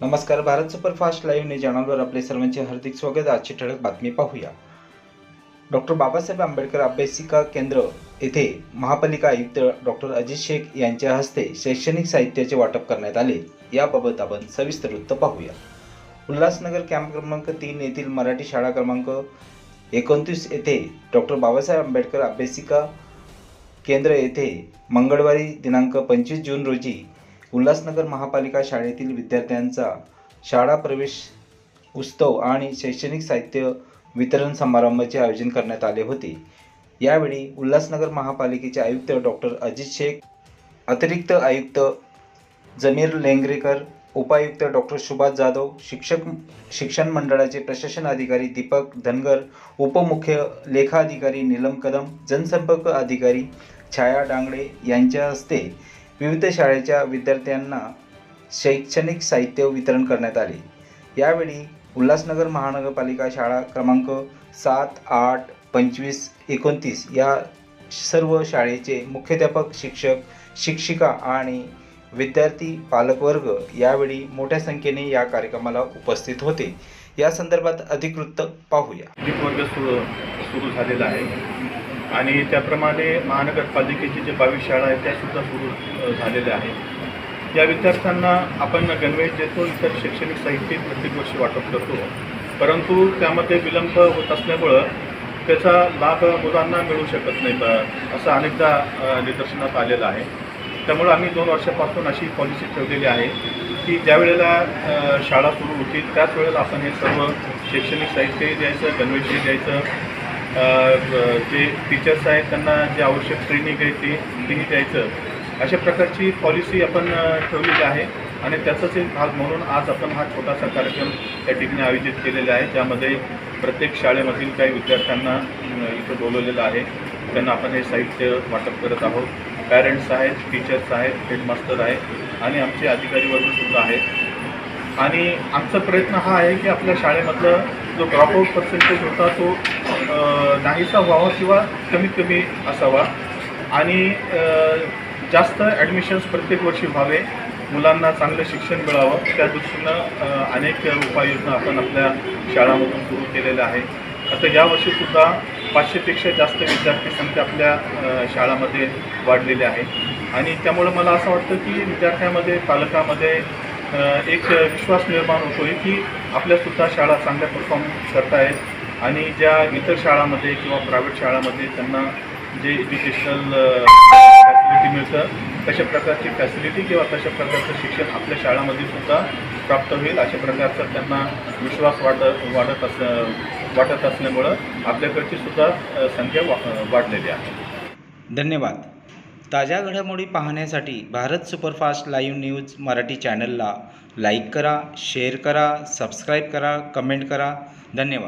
नमस्कार Bharat superfast live news चॅनलवर आपले सर्वांचे हार्दिक स्वागत. आजची ठळक बातमी पाहूया. डॉक्टर बाबासाहेब आंबेडकर अभ्यासिका केंद्र येथे महापालिका आयुक्त डॉक्टर अजित शेख यांच्या हस्ते शैक्षणिक साहित्याचे वाटप करण्यात आले. याबाबत आपण सविस्तर वृत्त पाहूया. उल्हासनगर कॅम्प क्रमांक तीन येथील मराठी शाळा क्रमांक एकोणतीस येथे डॉक्टर बाबासाहेब आंबेडकर अभ्यासिका केंद्र येथे मंगळवारी दिनांक पंचवीस जून रोजी उल्हासनगर महापालिका शाळेतील विद्यार्थ्यांचा शाळा प्रवेश उत्सव आणि शैक्षणिक साहित्य वितरण समारंभाचे आयोजन करण्यात आले होते. यावेळी उल्हासनगर महापालिकेचे आयुक्त डॉक्टर अजित शेख अतिरिक्त आयुक्त जमीर लेंगरेकर उपायुक्त डॉक्टर सुभाष जाधव शिक्षक शिक्षण मंडळाचे प्रशासन अधिकारी दीपक धनगर उपमुख्य लेखाधिकारी नीलम कदम जनसंपर्क अधिकारी छाया डांगडे यांच्या हस्ते विविध शाळेच्या विद्यार्थ्यांना शैक्षणिक साहित्य वितरण करण्यात आले. यावेळी उल्हासनगर महानगरपालिका शाळा क्रमांक सात आठ पंचवीस एकोणतीस या सर्व शाळेचे मुख्याध्यापक शिक्षक शिक्षिका आणि विद्यार्थी पालकवर्ग यावेळी मोठ्या संख्येने या कार्यक्रमाला उपस्थित होते. या संदर्भात अधिकृत पाहूया. वर्ग सुरू सुरू झालेला आहे. आणि त्याप्रमाणे महानगरपालिकेची जे बावीस शाळा आहेत त्यासुद्धा सुरू झालेल्या आहेत. या विद्यार्थ्यांना आपण गणवेश देतो इतर शैक्षणिक साहित्य प्रत्येक वर्षी वाटप करतो. परंतु त्यामध्ये विलंब होत असल्यामुळं त्याचा लाभ मुलांना मिळू शकत नाही असं अनेकदा निदर्शनात आलेलं आहे. त्यामुळं आम्ही दोन वर्षापासून अशी पॉलिसी ठेवलेली आहे की ज्या वेळेला शाळा सुरू होतील त्याच वेळेला आपण हे सर्व शैक्षणिक साहित्य द्यायचं गणवेश द्यायचं जे टीचर्स आहेत त्यांना जे आवश्यक ट्रेनिंग आहे ते तेही द्यायचं. अशा प्रकारची पॉलिसी आपण ठेवलेली आहे. आणि त्याचाच एक भाग म्हणून आज आपण हा छोटासा कार्यक्रम त्या ठिकाणी आयोजित केलेला आहे ज्यामध्ये प्रत्येक शाळेमधील काही विद्यार्थ्यांना इथं बोलवलेलं आहे. त्यांना आपण हे साहित्य वाटप करत आहोत. पॅरेंट्स आहेत टीचर्स आहेत हेडमास्टर आहेत आणि आमचे अधिकारी वर्गसुद्धा आहेत. आणि आमचा प्रयत्न हा आहे की आपल्या शाळेमधलं जो ड्रॉपआउट पर्सेंटेज होता तो नाहीसा व्हावा किंवा कमीत कमी असावा. आणि जास्त ॲडमिशन्स प्रत्येक वर्षी व्हावे. मुलांना चांगलं शिक्षण मिळावं. त्या दृष्टीनं अनेक उपाययोजना आपण आपल्या शाळामधून सुरू केलेल्या आहे आता यावर्षीसुद्धा पाचशेपेक्षा जास्त विद्यार्थी संख्या आपल्या शाळामध्ये वाढलेली आहे. आणि त्यामुळं मला असं वाटतं की विद्यार्थ्यामध्ये पालकामध्ये एक विश्वास निर्माण होतो आहे की आपल्यासुद्धा शाळा चांगल्या परफॉर्म करतायत. आणि ज्या इतर शाळामध्ये किंवा प्रायव्हेट शाळामध्ये त्यांना जे एज्युकेशनल फॅसिलिटी मिळतं तशा प्रकारची फॅसिलिटी किंवा तशा प्रकारचं शिक्षण आपल्या शाळामध्ये सुद्धा प्राप्त होईल. अशा प्रकारचा त्यांना विश्वास वाढत वाढत अस वाटत असल्यामुळं आपल्याकडची सुद्धा संख्या वा वाढलेली आहे. धन्यवाद. ताज्या घडामोडी पाहण्यासाठी Bharat superfast live news Marathi चॅनलला लाईक करा शेअर करा सबस्क्राईब करा कमेंट करा. धन्यवाद.